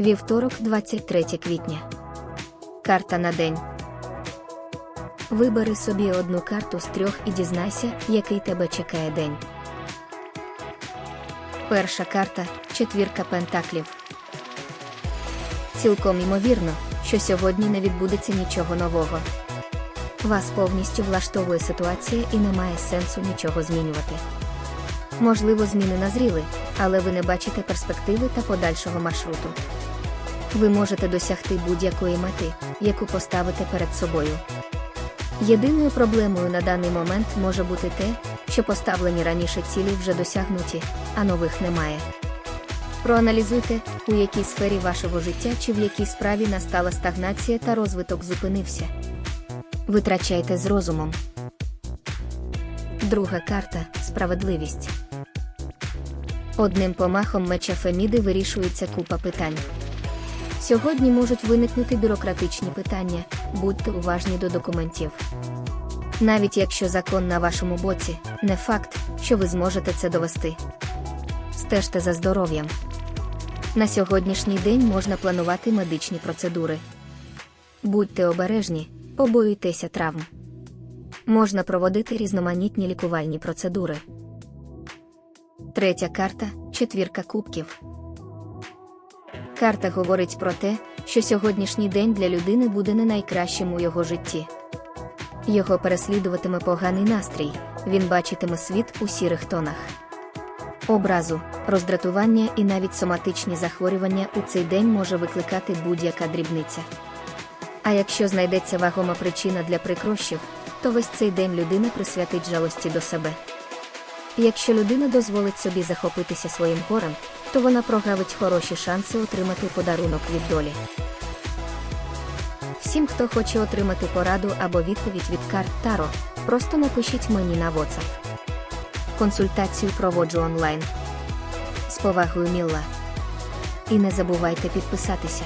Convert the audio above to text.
Вівторок, 23 квітня. Карта на день. Вибери собі одну карту з трьох і дізнайся, який тебе чекає день. Перша карта четвірка пентаклів. Цілком ймовірно, що сьогодні не відбудеться нічого нового. Вас повністю влаштовує ситуація і немає сенсу нічого змінювати. Можливо, зміни назріли, але ви не бачите перспективи та подальшого маршруту. Ви можете досягти будь-якої мети, яку поставите перед собою. Єдиною проблемою на даний момент може бути те, що поставлені раніше цілі вже досягнуті, а нових немає. Проаналізуйте, у якій сфері вашого життя чи в якій справі настала стагнація та розвиток зупинився. Витрачайте з розумом. Друга карта справедливість. Одним помахом меча Феміди вирішується купа питань. Сьогодні можуть виникнути бюрократичні питання, будьте уважні до документів. Навіть якщо закон на вашому боці, не факт, що ви зможете це довести. Стежте за здоров'ям. На сьогоднішній день можна планувати медичні процедури. Будьте обережні, побоюйтеся травм. Можна проводити різноманітні лікувальні процедури. Третя карта четвірка кубків. Карта говорить про те, що сьогоднішній день для людини буде не найкращим у його житті. Його переслідуватиме поганий настрій, він бачитиме світ у сірих тонах. Образу, роздратування і навіть соматичні захворювання у цей день може викликати будь-яка дрібниця. А якщо знайдеться вагома причина для прикрощів, то весь цей день людина присвятить жалості до себе. Якщо людина дозволить собі захопитися своїм горем, то вона прогавить хороші шанси отримати подарунок від долі. Всім, хто хоче отримати пораду або відповідь від карт Таро, просто напишіть мені на WhatsApp. Консультацію проводжу онлайн. З повагою Мілла. І не забувайте підписатися.